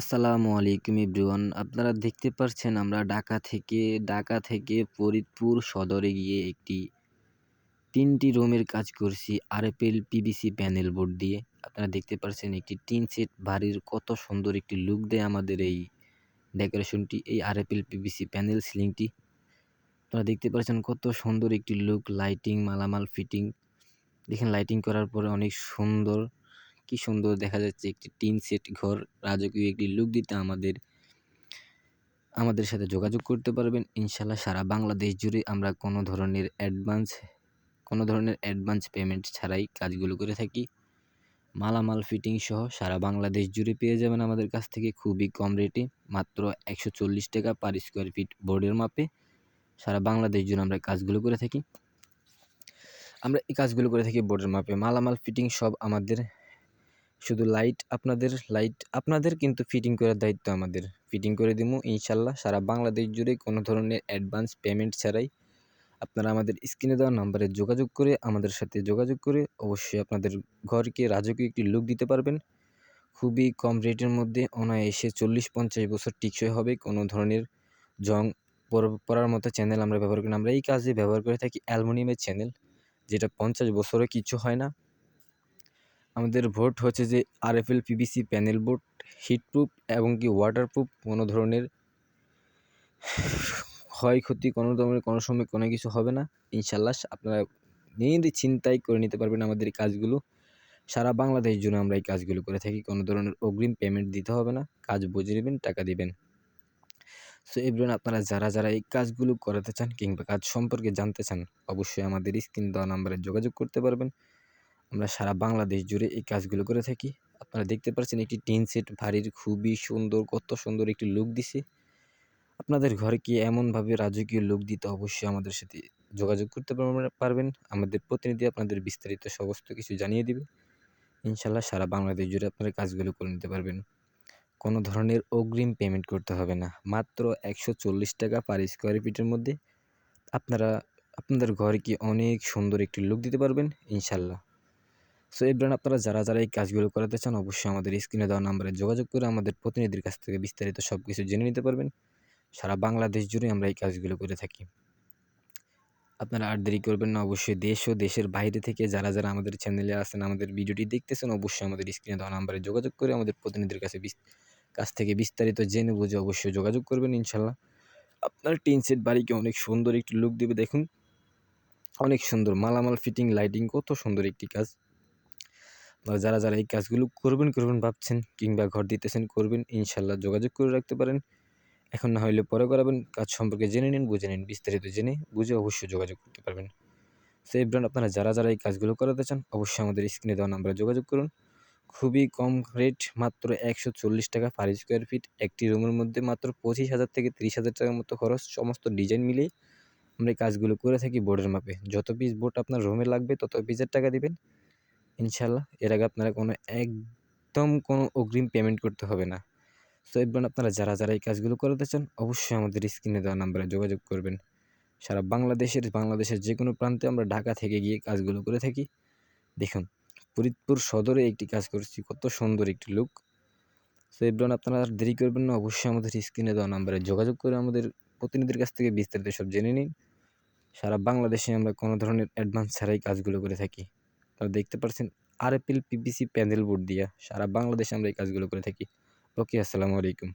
আসসালামু আলাইকুম এভরিওয়ান। আপনারা দেখতে পাচ্ছেন আমরা ঢাকা থেকে ঢাকা থেকে ফরিদপুর সদরে গিয়ে একটি তিনটি রুমের কাজ করছি আরএফএল পিবিসি প্যানেল বোর্ড দিয়ে। আপনারা দেখতে পাচ্ছেন একটি টিন সেট বাড়ির কত সুন্দর একটি লুক দেয় আমাদের এই ডেকোরেশনটি, এই আরএফএল পিবিসি প্যানেল সিলিংটি। আপনারা দেখতে পাচ্ছেন কত সুন্দর একটি লুক, লাইটিং, মালামাল, ফিটিং। দেখেন লাইটিং করার পরে অনেক সুন্দর কি সুন্দর দেখা যাচ্ছে একটি টিন সেট ঘর। রাজকীয় একটি লুক দিতে আমাদের আমাদের সাথে যোগাযোগ করতে পারবেন। ইনশাল্লাহ সারা বাংলাদেশ জুড়ে আমরা কোনো ধরনের অ্যাডভান্স কোনো ধরনের অ্যাডভান্স পেমেন্ট ছাড়াই কাজগুলো করে থাকি। মালামাল ফিটিং সহ সারা বাংলাদেশ জুড়ে পেয়ে যাবেন আমাদের কাছ থেকে খুবই কম রেটে মাত্র একশো চল্লিশ টাকা পার স্কোয়ার ফিট বোর্ডের মাপে। সারা বাংলাদেশ জুড়ে আমরা কাজগুলো করে থাকি। আমরা এই কাজগুলো করে থাকি বোর্ডের মাপে। মালামাল ফিটিং সব আমাদের শুধু লাইট আপনাদের লাইট আপনাদের কিন্তু ফিটিং করার দায়িত্ব আমাদের। ফিটিং করে দিব ইনশাল্লাহ সারা বাংলাদেশ জুড়ে কোনো ধরনের অ্যাডভান্স পেমেন্ট ছাড়াই আপনারা আমাদের স্ক্রিনে দেওয়া নাম্বারে যোগাযোগ করে আমাদের সাথে যোগাযোগ করে অবশ্যই আপনাদের ঘরকে রাজকীয় একটি লুক দিতে পারবেন। খুবই কম রেটের মধ্যে অনায়াসে চল্লিশ পঞ্চাশ বছর টিকসই হবে। কোনো ধরনের জং পড়ার মতো চ্যানেল আমরা ব্যবহার করি আমরা এই কাজে ব্যবহার করে থাকি অ্যালমোনিয়ামের চ্যানেল যেটা পঞ্চাশ বছরও কিছু হয় না। আমাদের ভোট হচ্ছে যে RFL, PVC, panel board heatproof এবং কি ওয়াটারপ্রুফ কোনো ধরনের ক্ষয়ক্ষতি, কোনো ধরনের কোনো সময় কোনো কিছু হবে না। ইনশাল্লাহ আপনারা নিজেদের চিন্তাই করে নিতে পারবেন আমাদের কাজগুলো। সারা বাংলাদেশ জুড়ে আমরা এই কাজগুলো করে থাকি, কোনো ধরনের অগ্রিম পেমেন্ট দিতে হবে না। কাজ বুঝে নেবেন, টাকা দিবেন। সো এভরিওয়ান আপনারা যারা যারা এই কাজগুলো করাতে চান কিংবা কাজ সম্পর্কে জানতে চান, অবশ্যই আমাদের স্ক্রিন দেওয়া নাম্বারে যোগাযোগ করতে পারবেন। আমরা সারা বাংলাদেশ জুড়ে এই কাজগুলো করে থাকি। আপনারা দেখতে পাচ্ছেন একটি টিন সেট ভারীর খুবই সুন্দর, কত সুন্দর একটি লুক দিছে। আপনাদের ঘরে কি এমনভাবে রাজকীয় লুক দিতে অবশ্যই আমাদের সাথে যোগাযোগ করতে পারবেন আমাদের প্রতিনিধি আপনাদের বিস্তারিত সমস্ত কিছু জানিয়ে দিবে। ইনশাল্লাহ সারা বাংলাদেশ জুড়ে আপনারা কাজগুলো করে নিতে পারবেন। কোনো ধরনের অগ্রিম পেমেন্ট করতে হবে না। মাত্র একশো চল্লিশ টাকা পার স্কোয়ার ফিটের মধ্যে আপনারা, আপনাদের ঘরে কি অনেক সুন্দর একটি লুক দিতে পারবেন ইনশাল্লাহ সো এই ব্র্যান্ড আপনারা যারা যারা এই কাজগুলো করাতে চান, অবশ্যই আমাদের স্ক্রিনে দেওয়া নাম্বারে যোগাযোগ করে আমাদের প্রতিনিধির কাছ থেকে বিস্তারিত সব কিছু জেনে নিতে পারবেন। সারা বাংলাদেশ জুড়ে আমরা এই কাজগুলো করে থাকি। আপনারা আর দেরি করবেন না, অবশ্যই দেশ ও দেশের বাইরে থেকে যারা যারা আমাদের চ্যানেলে আসেন আমাদের ভিডিওটি দেখতেছেন, অবশ্যই আমাদের স্ক্রিনে দেওয়া নাম্বারে যোগাযোগ করে আমাদের প্রতিনিধির কাছে কাছ থেকে বিস্তারিত জেনে বুঝে অবশ্যই যোগাযোগ করবেন ইনশাল্লাহ। আপনার টিন সেট বাড়িকে অনেক সুন্দর একটি লুক দেবে, দেখুন। অনেক সুন্দর মালামাল ফিটিং লাইটিং কত সুন্দর একটি কাজ। যারা যারা এই কাজগুলো করবেন করবেন ভাবছেন কিংবা ঘর দিতেছেন, করবেন, ইনশাল্লাহ যোগাযোগ করে রাখতে পারেন। এখন না হলে পরে করাবেন। কাজ সম্পর্কে জেনে নিন, বুঝে নিন, বিস্তারিত জেনে বুঝে অবশ্যই যোগাযোগ করতে পারবেন। সেই ব্র্যান্ড আপনারা যারা যারা এই কাজগুলো করাতে চান, অবশ্যই আমাদের স্ক্রিনে দেওয়া নাম্বারে যোগাযোগ করুন। খুবই কম রেট, মাত্র একশো চল্লিশ টাকা পার স্কোয়ার ফিট। একটি রুমের মধ্যে মাত্র পঁচিশ হাজার থেকে তিরিশ হাজার টাকার মতো খরচ। সমস্ত ডিজাইন মিলিয়ে আমরা এই কাজগুলো করে থাকি বোর্ডের মাপে। যত পিস বোর্ড আপনার রুমে লাগবে, তত পিসের টাকা দিবেন। ইনশাল্লাহ, এর আগে আপনারা কোনো একদম কোনো অগ্রিম পেমেন্ট করতে হবে না। সো এবার আপনারা যারা যারা এই কাজগুলো করাতে চান, অবশ্যই আমাদের স্ক্রিনে দেওয়া নাম্বারে যোগাযোগ করবেন। সারা বাংলাদেশের বাংলাদেশের যে কোনো প্রান্তে আমরা ঢাকা থেকে গিয়ে কাজগুলো করে থাকি। দেখুন, ফরিদপুর সদরে একটি কাজ করছি, কত সুন্দর একটি লুক সো এবার আপনারা দেরি করবেন না, অবশ্যই আমাদের স্ক্রিনে দেওয়া নাম্বারে যোগাযোগ করে আমাদের প্রতিনিধির কাছ থেকে বিস্তারিত সব জেনে নিন। সারা বাংলাদেশে আমরা কোনো ধরনের অ্যাডভান্স ছাড়াই কাজগুলো করে থাকি। আপনারা দেখতে পাচ্ছেন আরএপিএল পিপিসি প্যান্ডেল বোর্ড দিয়া সারা বাংলাদেশে আমরা এই কাজগুলো করে থাকি। ওকে, আসসালামু আলাইকুম।